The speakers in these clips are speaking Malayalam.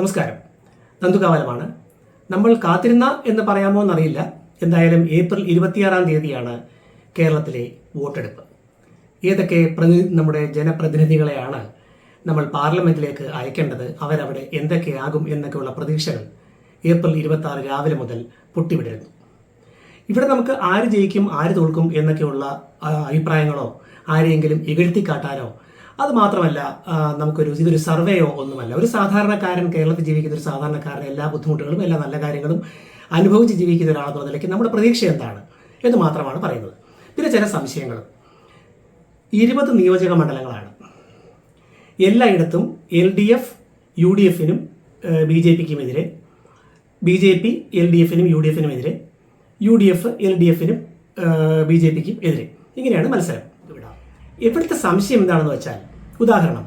നമസ്കാരം. നന്ദുകാവലമാണ് നമ്മൾ കാത്തിരുന്ന എന്ന് പറയാമോ എന്നറിയില്ല. എന്തായാലും ഏപ്രിൽ ഇരുപത്തിയാറാം തീയതിയാണ് കേരളത്തിലെ വോട്ടെടുപ്പ്. ഏതൊക്കെ പ്രതി നമ്മുടെ ജനപ്രതിനിധികളെയാണ് നമ്മൾ പാർലമെന്റിലേക്ക് അയക്കേണ്ടത് അവരവിടെ എന്തൊക്കെയാകും എന്നൊക്കെയുള്ള പ്രതീക്ഷകൾ ഏപ്രിൽ ഇരുപത്തി രാവിലെ മുതൽ പൊട്ടിവിടരുന്നു. ഇവിടെ നമുക്ക് ആര് ജയിക്കും ആര് തോൽക്കും എന്നൊക്കെയുള്ള അഭിപ്രായങ്ങളോ ആരെയെങ്കിലും ഇകഴ്ത്തി കാട്ടാനോ അത് മാത്രമല്ല നമുക്കൊരു ഇതൊരു സർവേയോ ഒന്നുമല്ല. ഒരു സാധാരണക്കാരൻ കേരളത്തിൽ ജീവിക്കുന്ന ഒരു സാധാരണക്കാരൻ എല്ലാ ബുദ്ധിമുട്ടുകളും എല്ലാ നല്ല കാര്യങ്ങളും അനുഭവിച്ച് ജീവിക്കുന്ന ഒരാളെന്നുള്ള നിലയ്ക്ക് നമ്മുടെ പ്രതീക്ഷ എന്താണ് എന്ന് മാത്രമാണ് പറയുന്നത്. പിന്നെ ചില സംശയങ്ങൾ. ഇരുപത് നിയോജക മണ്ഡലങ്ങളാണ്. എല്ലായിടത്തും L D F U D എഫിനും B J പിക്കുമെതിരെ B J P L D എഫിനും യു ഡി എഫിനും എതിരെ U D F L D എഫിനും ബി ജെ പിക്കും എതിരെ. ഇങ്ങനെയാണ് മത്സരം. ഇവിടെ ഇവിടുത്തെ സംശയം എന്താണെന്ന് വെച്ചാൽ ഉദാഹരണം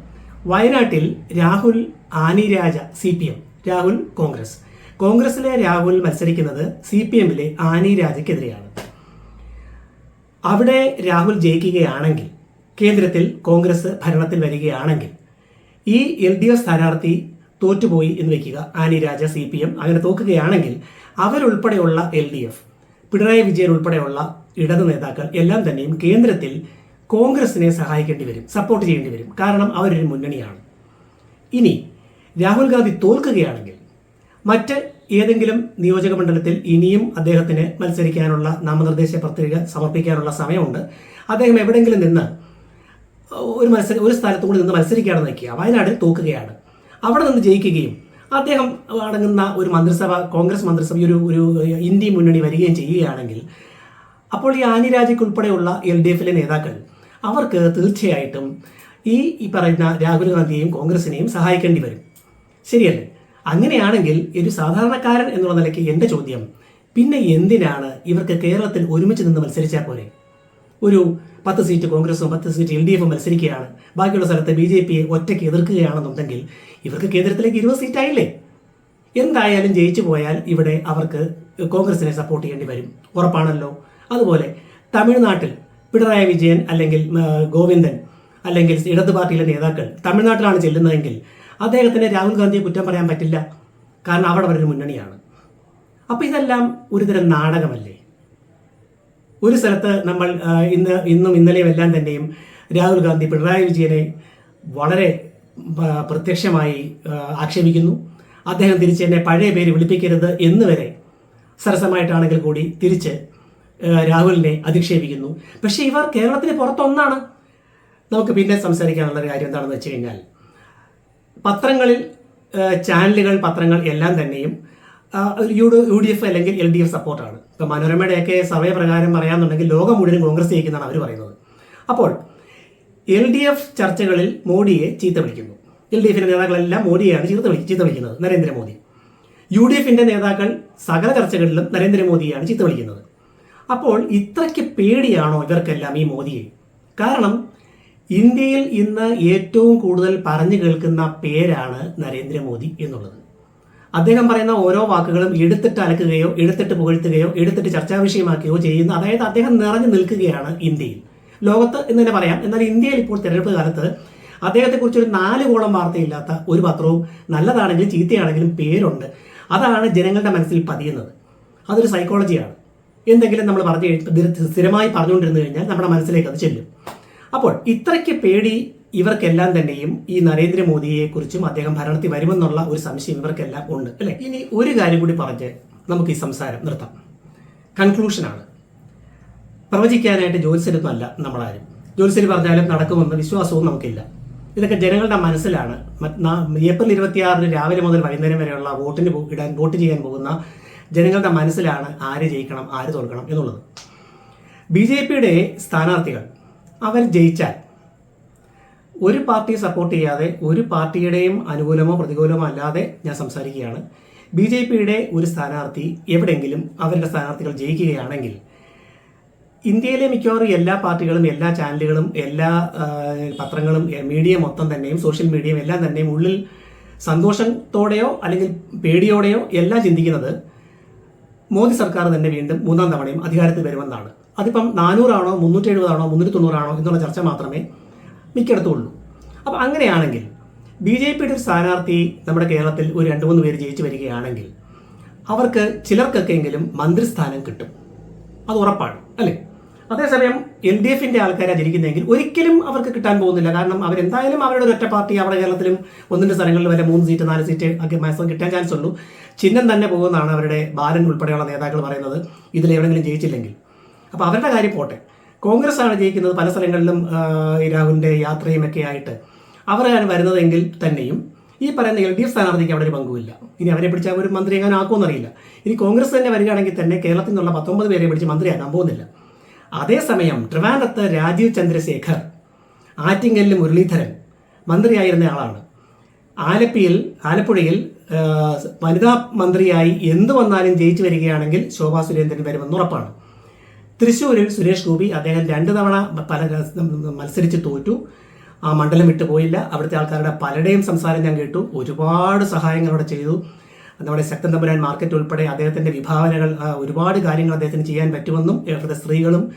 വയനാട്ടിൽ Rahul Annie Raja C P M Rahul Congress. കോൺഗ്രസിലെ രാഹുൽ മത്സരിക്കുന്നത് സി പി എമ്മിലെ ആനി രാജയ്ക്കെതിരെയാണ് അവിടെ രാഹുൽ ജയിക്കുകയാണെങ്കിൽ കേന്ദ്രത്തിൽ കോൺഗ്രസ് ഭരണത്തിൽ വരികയാണെങ്കിൽ ഈ എൽ ഡി എഫ് സ്ഥാനാർത്ഥി തോറ്റുപോയി എന്ന് വെക്കുക Annie Raja C P M. അങ്ങനെ തോക്കുകയാണെങ്കിൽ അവരുൾപ്പെടെയുള്ള L D F Pinarayi Vijayan ഉൾപ്പെടെയുള്ള ഇടതു നേതാക്കൾ എല്ലാം തന്നെയും കേന്ദ്രത്തിൽ കോൺഗ്രസിനെ സഹായിക്കേണ്ടി വരും സപ്പോർട്ട് ചെയ്യേണ്ടി വരും. കാരണം അവരൊരു മുന്നണിയാണ്. ഇനി രാഹുൽ ഗാന്ധി തോൽക്കുകയാണെങ്കിൽ മറ്റ് ഏതെങ്കിലും നിയോജക മണ്ഡലത്തിൽ ഇനിയും അദ്ദേഹത്തിന് മത്സരിക്കാനുള്ള നാമനിർദ്ദേശ പത്രിക സമർപ്പിക്കാനുള്ള സമയമുണ്ട്. അദ്ദേഹം എവിടെയെങ്കിലും നിന്ന് ഒരു മത്സര ഒരു സ്ഥലത്തു കൂടി നിന്ന് മത്സരിക്കുകയാണെന്ന് വയ്ക്കുക വയനാട്ടിൽ തോക്കുകയാണ്. അവിടെ നിന്ന് ജയിക്കുകയും അദ്ദേഹം അടങ്ങുന്ന ഒരു മന്ത്രിസഭ കോൺഗ്രസ് മന്ത്രിസഭ ഒരു ഒരു ഇന്ത്യ മുന്നണി വരികയും ചെയ്യുകയാണെങ്കിൽ അപ്പോൾ ഈ ആനിരാജയ്ക്ക് ഉൾപ്പെടെയുള്ള എൽ ഡി എഫിലെ നേതാക്കൾ അവർക്ക് തീർച്ചയായിട്ടും ഈ ഈ പറയുന്ന രാഹുൽ ഗാന്ധിയെയും കോൺഗ്രസിനെയും സഹായിക്കേണ്ടി വരും. ശരിയല്ലേ? അങ്ങനെയാണെങ്കിൽ ഒരു സാധാരണക്കാരൻ എന്നുള്ള നിലയ്ക്ക് എന്റെ ചോദ്യം പിന്നെ എന്തിനാണ് ഇവർക്ക് കേരളത്തിൽ ഒരുമിച്ച് നിന്ന് മത്സരിച്ചാൽ പോരെ? ഒരു പത്ത് സീറ്റ് കോൺഗ്രസും പത്ത് സീറ്റ് എൽ ഡി എഫും മത്സരിക്കുകയാണ് ബാക്കിയുള്ള സ്ഥലത്ത് ബി ജെ പിയെ ഒറ്റയ്ക്ക് എതിർക്കുകയാണെന്നുണ്ടെങ്കിൽ ഇവർക്ക് കേന്ദ്രത്തിലേക്ക് ഇരുപത് സീറ്റായില്ലേ? എന്തായാലും ജയിച്ചു പോയാൽ ഇവിടെ അവർക്ക് കോൺഗ്രസിനെ സപ്പോർട്ട് ചെയ്യേണ്ടി വരും. ഉറപ്പാണല്ലോ. അതുപോലെ തമിഴ്നാട്ടിൽ പിണറായി വിജയൻ അല്ലെങ്കിൽ ഗോവിന്ദൻ അല്ലെങ്കിൽ ഇടത് പാർട്ടിയിലെ നേതാക്കൾ തമിഴ്നാട്ടിലാണ് ചെല്ലുന്നതെങ്കിൽ അദ്ദേഹത്തിന് രാഹുൽ ഗാന്ധിയെ കുറ്റം പറയാൻ പറ്റില്ല. കാരണം അവിടെ അവരൊരു മുന്നണിയാണ്. അപ്പോൾ ഇതെല്ലാം ഒരുതരം നാടകമല്ലേ? ഒരു സ്ഥലത്ത് നമ്മൾ ഇന്ന് ഇന്നും ഇന്നലെയും എല്ലാം തന്നെയും രാഹുൽ ഗാന്ധി പിണറായി വിജയനെ വളരെ പ്രത്യക്ഷമായി ആക്ഷേപിക്കുന്നു. അദ്ദേഹം തിരിച്ച് എന്നെ പഴയ പേര് വിളിപ്പിക്കരുത് എന്ന് വരെ സരസമായിട്ടാണെങ്കിൽ കൂടി തിരിച്ച് രാഹുലിനെ അധിക്ഷേപിക്കുന്നു. പക്ഷേ ഇവർ കേരളത്തിന് പുറത്തൊന്നാണ്. നമുക്ക് പിന്നെ സംസാരിക്കാനുള്ള കാര്യം എന്താണെന്ന് വെച്ച് കഴിഞ്ഞാൽ പത്രങ്ങളിൽ ചാനലുകൾ പത്രങ്ങൾ എല്ലാം തന്നെയും യു യു ഡി എഫ് അല്ലെങ്കിൽ എൽ ഡി എഫ് സപ്പോർട്ടാണ്. ഇപ്പം മനോരമയുടെയൊക്കെ സർവേ പ്രകാരം പറയാമെന്നുണ്ടെങ്കിൽ ലോകം മുഴുവൻ കോൺഗ്രസ് ജയിക്കുന്നതാണ് അവർ പറയുന്നത്. അപ്പോൾ എൽ ഡി എഫ് ചർച്ചകളിൽ മോഡിയെ ചീത്ത വിളിക്കുന്നു. എൽ ഡി എഫിന്റെ നേതാക്കളെല്ലാം മോഡിയെയാണ് ചീത്ത വിളി ചീത്ത വിളിക്കുന്നത് നരേന്ദ്രമോദി. യു ഡി എഫിന്റെ നേതാക്കൾ സകല ചർച്ചകളിലും നരേന്ദ്രമോദിയാണ് ചീത്ത വിളിക്കുന്നത്. അപ്പോൾ ഇത്രയ്ക്ക് പേടിയാണോ ഇവർക്കെല്ലാം ഈ മോദിയെ? കാരണം ഇന്ത്യയിൽ ഇന്ന് ഏറ്റവും കൂടുതൽ പറഞ്ഞു കേൾക്കുന്ന പേരാണ് നരേന്ദ്രമോദി എന്നുള്ളത്. അദ്ദേഹം പറയുന്ന ഓരോ വാക്കുകളും എടുത്തിട്ട് അലക്കുകയോ എടുത്തിട്ട് പുകഴ്ത്തുകയോ എടുത്തിട്ട് ചർച്ചാ വിഷയമാക്കുകയോ ചെയ്യുന്ന അതായത് അദ്ദേഹം നിറഞ്ഞു നിൽക്കുകയാണ് ഇന്ത്യയിൽ. ലോകത്ത് എന്ന് തന്നെ പറയാം. എന്നാൽ ഇന്ത്യയിൽ ഇപ്പോൾ തിരഞ്ഞെടുപ്പ് കാലത്ത് അദ്ദേഹത്തെക്കുറിച്ച് ഒരു നാല് കോളം വാർത്തയില്ലാത്ത ഒരു പത്രവും നല്ലതാണെങ്കിലും ചീത്തയാണെങ്കിലും പേരുണ്ട്. അതാണ് ജനങ്ങളുടെ മനസ്സിൽ പതിയുന്നത്. അതൊരു സൈക്കോളജിയാണ് എന്തെങ്കിലും നമ്മൾ പറഞ്ഞു കഴിഞ്ഞാൽ സ്ഥിരമായി പറഞ്ഞുകൊണ്ടിരുന്നു കഴിഞ്ഞാൽ നമ്മുടെ മനസ്സിലേക്ക് അത് ചെല്ലും. അപ്പോൾ ഇത്രയ്ക്ക് പേടി ഇവർക്കെല്ലാം തന്നെയും ഈ നരേന്ദ്രമോദിയെ കുറിച്ചും അദ്ദേഹം ഭരണത്തിൽ വരുമെന്നുള്ള ഒരു സംശയം ഇവർക്കെല്ലാം ഉണ്ട് അല്ലേ? ഇനി ഒരു കാര്യം കൂടി പറഞ്ഞ് നമുക്ക് ഈ സംസാരം നിർത്താം. കൺക്ലൂഷനാണ് പ്രവചിക്കാനായിട്ട് ജ്യോത്സ്യരൊന്നും അല്ല നമ്മളാരും. ജ്യോത്സ്യർ പറഞ്ഞാലും നടക്കുമെന്ന് വിശ്വാസവും നമുക്കില്ല. ഇതൊക്കെ ജനങ്ങളുടെ മനസ്സിലാണ്. ഏപ്രിൽ ഇരുപത്തിയാറിന് രാവിലെ മുതൽ വൈകുന്നേരം വരെയുള്ള വോട്ടിന് ഇടാൻ വോട്ട് ചെയ്യാൻ പോകുന്ന ജനങ്ങളുടെ മനസ്സിലാണ് ആര് ജയിക്കണം ആര് തോൽക്കണം എന്നുള്ളത്. ബി ജെ പിയുടെ സ്ഥാനാർത്ഥികൾ അവർ ജയിച്ചാൽ ഒരു പാർട്ടിയെ സപ്പോർട്ട് ചെയ്യാതെ ഒരു പാർട്ടിയുടെയും അനുകൂലമോ പ്രതികൂലമോ അല്ലാതെ ഞാൻ സംസാരിക്കുകയാണ്. ബി ജെ പിയുടെ ഒരു സ്ഥാനാർത്ഥി എവിടെയെങ്കിലും അവരുടെ സ്ഥാനാർത്ഥികൾ ജയിക്കുകയാണെങ്കിൽ ഇന്ത്യയിലെ മിക്കവാറും എല്ലാ പാർട്ടികളും എല്ലാ ചാനലുകളും എല്ലാ പത്രങ്ങളും മീഡിയ മൊത്തം തന്നെയും സോഷ്യൽ മീഡിയയും എല്ലാം തന്നെയും ഉള്ളിൽ സന്തോഷത്തോടെയോ അല്ലെങ്കിൽ പേടിയോടെയോ എല്ലാം ചിന്തിക്കുന്നത് മോദി സർക്കാർ തന്നെ വീണ്ടും മൂന്നാം തവണയും അധികാരത്തിൽ വരുമെന്നാണ്. അതിപ്പം നാനൂറാണോ മുന്നൂറ്റി എഴുപതാണോ മുന്നൂറ്റി തൊണ്ണൂറാണോ എന്നുള്ള ചർച്ച മാത്രമേ മിക്കയിടത്തും അപ്പം അങ്ങനെയാണെങ്കിൽ ബി ജെ പിയുടെ ഒരു സ്ഥാനാർത്ഥി നമ്മുടെ കേരളത്തിൽ ഒരു രണ്ട് മൂന്ന് പേര് ജയിച്ചു വരികയാണെങ്കിൽ അവർക്ക് ചിലർക്കൊക്കെയെങ്കിലും മന്ത്രിസ്ഥാനം കിട്ടും. അത് ഉറപ്പാണ് അല്ലേ? അതേസമയം എൽ ഡി എഫിന്റെ ആൾക്കാരാണ് ജനിക്കുന്നതെങ്കിൽ ഒരിക്കലും അവർക്ക് കിട്ടാൻ പോകുന്നില്ല. കാരണം അവരെന്തായാലും അവരുടെ ഒരൊറ്റ പാർട്ടി അവിടെ കേരളത്തിലും ഒന്നിന്റെ സ്ഥലങ്ങളിൽ വരെ മൂന്ന് സീറ്റ് നാല് സീറ്റ് ഒക്കെ മാക്സിമം കിട്ടാൻ ചാൻസ് ഉള്ളൂ. ചിഹ്നം തന്നെ പോകുമെന്നാണ് അവരുടെ ബാലൻ ഉൾപ്പെടെയുള്ള നേതാക്കൾ പറയുന്നത്. ഇതിൽ എവിടെയെങ്കിലും ജയിച്ചില്ലെങ്കിൽ. അപ്പോൾ അവരുടെ കാര്യം പോട്ടെ. കോൺഗ്രസ് ആണ് ജയിക്കുന്നത് പല സ്ഥലങ്ങളിലും ഈ രാഹുലിന്റെ യാത്രയും ഒക്കെ ആയിട്ട്. അവരാണ് വരുന്നതെങ്കിൽ തന്നെയും ഈ പറയുന്ന എൽ ഡി എഫ് സ്ഥാനാർത്ഥിക്ക് അവിടെ ഒരു പങ്കുമില്ല. ഇനി അവരെ പിടിച്ച ഒരു മന്ത്രി എങ്ങനെ ആക്കുമെന്നറിയില്ല ഇനി കോൺഗ്രസ് തന്നെ വരികയാണെങ്കിൽ തന്നെ കേരളത്തിൽ നിന്നുള്ള പത്തൊമ്പത് പേരെ പിടിച്ച് മന്ത്രിയാക്കാൻ പോകുന്നില്ല. അതേസമയം ട്രിവാൻഡ്രത്ത് രാജീവ് ചന്ദ്രശേഖർ ആറ്റിങ്ങലിൽ മുരളീധരൻ മന്ത്രിയായിരുന്ന ആളാണ്. ആലപ്പിയിൽ ആലപ്പുഴയിൽ വനിതാ മന്ത്രിയായി എന്തു വന്നാലും ജയിച്ചു വരികയാണെങ്കിൽ ശോഭാ സുരേന്ദ്രൻ വരുമെന്ന് ഉറപ്പാണ്. തൃശ്ശൂരിൽ സുരേഷ് ഗോപി അദ്ദേഹം രണ്ട് തവണ പല മത്സരിച്ച് തോറ്റു. ആ മണ്ഡലം വിട്ടുപോയില്ല. അവിടുത്തെ ആൾക്കാരുടെ പലരുടെയും സംസാരം ഞാൻ കേട്ടു. ഒരുപാട് സഹായങ്ങൾ അവിടെ ചെയ്തു. നമ്മുടെ ശക്തൻ തമ്പുരാൻ മാർക്കറ്റ് ഉൾപ്പെടെ അദ്ദേഹത്തിന്റെ വിഭാവനകൾ ഒരുപാട് കാര്യങ്ങൾ അദ്ദേഹത്തിന് ചെയ്യാൻ പറ്റുമെന്നും സ്ത്രീകളും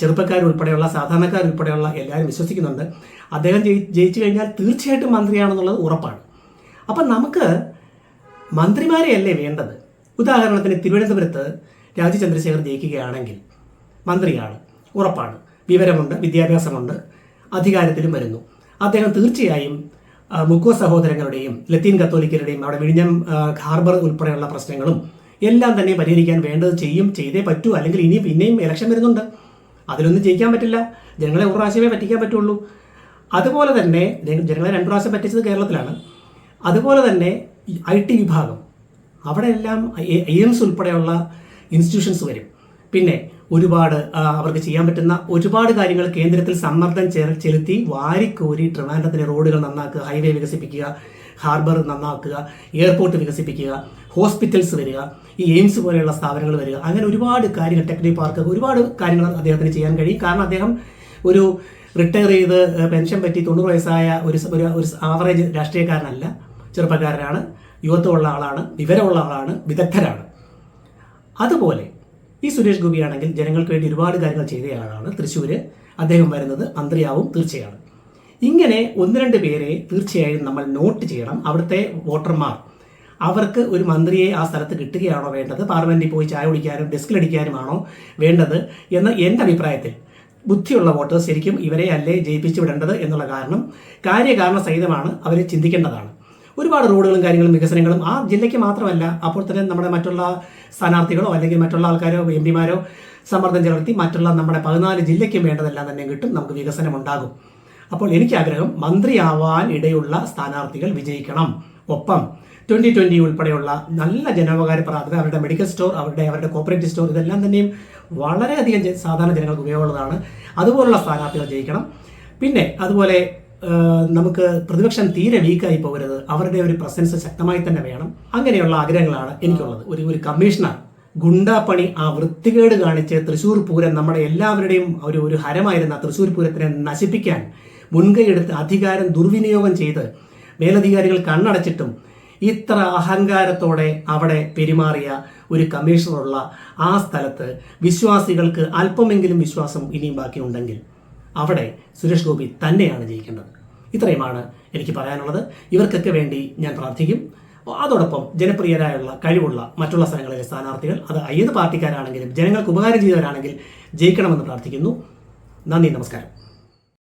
ചെറുപ്പക്കാരുൾപ്പെടെയുള്ള സാധാരണക്കാരുൾപ്പെടെയുള്ള എല്ലാവരും വിശ്വസിക്കുന്നുണ്ട്. അദ്ദേഹം ജയി- ജയിച്ചു കഴിഞ്ഞാൽ തീർച്ചയായിട്ടും മന്ത്രിയാണെന്നുള്ളത് ഉറപ്പാണ്. അപ്പം നമുക്ക് മന്ത്രിമാരെയല്ലേ വേണ്ടത്? ഉദാഹരണത്തിന് തിരുവനന്തപുരത്ത് രാജു ചന്ദ്രശേഖർ ജയിക്കുകയാണെങ്കിൽ മന്ത്രിയാണ് ഉറപ്പാണ്. വിവരമുണ്ട് വിദ്യാഭ്യാസമുണ്ട് അധികാരത്തിലും വരുന്നു. അദ്ദേഹം തീർച്ചയായും മുക്കോ സഹോദരങ്ങളുടെയും ലത്തീൻ കത്തോലിക്കരുടെയും അവിടെ വിഴിഞ്ഞം ഹാർബർ ഉൾപ്പെടെയുള്ള പ്രശ്നങ്ങളും എല്ലാം തന്നെ പരിഹരിക്കാൻ വേണ്ടത് ചെയ്യും ചെയ്തേ പറ്റൂ. അല്ലെങ്കിൽ ഇനി പിന്നെയും ഇലക്ഷൻ വരുന്നുണ്ട്. അതിലൊന്നും ജയിക്കാൻ പറ്റില്ല. ജനങ്ങളെ ഒരു പ്രാവശ്യമേ പറ്റിക്കാൻ പറ്റുള്ളൂ. അതുപോലെ തന്നെ ജനങ്ങളെ രണ്ടു പ്രാവശ്യം പറ്റിച്ചത് കേരളത്തിലാണ്. അതുപോലെ തന്നെ ഐ ടി വിഭാഗം അവിടെ എല്ലാം എയിംസ് ഉൾപ്പെടെയുള്ള ഇൻസ്റ്റിറ്റ്യൂഷൻസ് വരും. പിന്നെ ഒരുപാട് അവർക്ക് ചെയ്യാൻ പറ്റുന്ന ഒരുപാട് കാര്യങ്ങൾ കേന്ദ്രത്തിൽ സമ്മർദ്ദം ചെ- ചെലുത്തി വാരിക്കോരി ട്രിവാൻഡ്രത്തിലെ റോഡുകൾ നന്നാക്കുക ഹൈവേ വികസിപ്പിക്കുക ഹാർബർ നന്നാക്കുക എയർപോർട്ട് വികസിപ്പിക്കുക ഹോസ്പിറ്റൽസ് വരിക ഈ എയിംസ് പോലെയുള്ള സ്ഥാപനങ്ങൾ വരിക. അങ്ങനെ ഒരുപാട് കാര്യങ്ങൾ ടെക്നിക് പാർക്ക് ഒരുപാട് കാര്യങ്ങൾ അദ്ദേഹത്തിന് ചെയ്യാൻ കഴിയും. കാരണം അദ്ദേഹം ഒരു റിട്ടയർ ചെയ്ത് പെൻഷൻ പറ്റി തൊണ്ണൂറ് വയസ്സായ ഒരു ഒരു ആവറേജ് രാഷ്ട്രീയക്കാരനല്ല ചെറുപ്പക്കാരനാണ് യുവത്വമുള്ള ആളാണ് വിവരമുള്ള ആളാണ് വിദഗ്ധരാണ്. അതുപോലെ ഈ സുരേഷ് ഗോപിയാണെങ്കിൽ ജനങ്ങൾക്ക് വേണ്ടി ഒരുപാട് കാര്യങ്ങൾ ചെയ്തയാളാണ് തൃശ്ശൂര് അദ്ദേഹം വരുന്നത് മന്ത്രിയാവും തീർച്ചയാണ്. ഇങ്ങനെ ഒന്ന് രണ്ട് പേരെ തീർച്ചയായും നമ്മൾ നോട്ട് ചെയ്യണം. അവിടുത്തെ വോട്ടർമാർ അവർക്ക് ഒരു മന്ത്രിയെ ആ സ്ഥലത്ത് കിട്ടുകയാണോ വേണ്ടത്? പാർലമെന്റിൽ പോയി ചായ കുടിക്കാനും ഡെസ്കിലടിക്കാനുമാണോ വേണ്ടത് എന്ന് എന്റെ അഭിപ്രായത്തിൽ ബുദ്ധിയുള്ള വോട്ടേഴ്സ് ശരിക്കും ഇവരെ അല്ലേ ജയിപ്പിച്ചു വിടേണ്ടത് എന്നുള്ള കാരണം കാര്യകാരണ സഹിതമാണ് അവരെ ചിന്തിക്കേണ്ടതാണ്. ഒരുപാട് റോഡുകളും കാര്യങ്ങളും വികസനങ്ങളും ആ ജില്ലയ്ക്ക് മാത്രമല്ല അപ്പോൾ തന്നെ നമ്മുടെ മറ്റുള്ള സ്ഥാനാർത്ഥികളോ അല്ലെങ്കിൽ മറ്റുള്ള ആൾക്കാരോ എം പിമാരോ സമ്മർദ്ദം ചെലുത്തി മറ്റുള്ള നമ്മുടെ പതിനാല് ജില്ലയ്ക്കും വേണ്ടതെല്ലാം തന്നെ കിട്ടും. നമുക്ക് വികസനം ഉണ്ടാകും അപ്പോൾ എനിക്ക് ആഗ്രഹം മന്ത്രിയാവാൻ ഇടയുള്ള സ്ഥാനാർത്ഥികൾ വിജയിക്കണം. ഒപ്പം ട്വന്റി ട്വന്റി ഉൾപ്പെടെയുള്ള നല്ല ജനോപകാര അത് അവരുടെ മെഡിക്കൽ സ്റ്റോർ അവരുടെ അവരുടെ കോപ്പറേറ്റീവ് സ്റ്റോർ ഇതെല്ലാം തന്നെയും വളരെയധികം സാധാരണ ജനങ്ങൾക്ക് ഉപയോഗമുള്ളതാണ്. അതുപോലുള്ള സ്ഥാനാർത്ഥികൾ ജയിക്കണം. പിന്നെ അതുപോലെ നമുക്ക് പ്രതിപക്ഷം തീരെ വീക്കായി പോകരുത്. അവരുടെ ഒരു പ്രസൻസ് ശക്തമായി തന്നെ വേണം. അങ്ങനെയുള്ള ആഗ്രഹങ്ങളാണ് എനിക്കുള്ളത്. ഒരു ഒരു കമ്മീഷണർ ഗുണ്ടാപ്പണി ആ വൃത്തികേട് കാണിച്ച് തൃശ്ശൂർ പൂരം നമ്മുടെ എല്ലാവരുടെയും ഒരു ഒരു ഹരമായിരുന്ന തൃശ്ശൂർ പൂരത്തിനെ നശിപ്പിക്കാൻ മുൻകൈയെടുത്ത് അധികാരം ദുർവിനിയോഗം ചെയ്ത് മേലധികാരികൾ കണ്ണടച്ചിട്ടും ഇത്ര അഹങ്കാരത്തോടെ അവിടെ പെരുമാറിയ ഒരു കമ്മീഷണറുള്ള ആ സ്ഥലത്ത് വിശ്വാസികൾക്ക് അല്പമെങ്കിലും വിശ്വാസം ഇനിയും ബാക്കിയുണ്ടെങ്കിൽ അവിടെ സുരേഷ് ഗോപി തന്നെയാണ് ജയിക്കേണ്ടത്. ഇത്രയുമാണ് എനിക്ക് പറയാനുള്ളത്. ഇവർക്കൊക്കെ വേണ്ടി ഞാൻ പ്രാർത്ഥിക്കും. അതോടൊപ്പം ജനപ്രിയരായുള്ള കഴിവുള്ള മറ്റുള്ള സ്ഥലങ്ങളിലെ സ്ഥാനാർത്ഥികൾ അത് ഏത് പാർട്ടിക്കാരാണെങ്കിലും ജനങ്ങൾക്ക് ഉപകാരം ചെയ്തവരാണെങ്കിൽ ജയിക്കണമെന്ന് പ്രാർത്ഥിക്കുന്നു. നന്ദി നമസ്കാരം.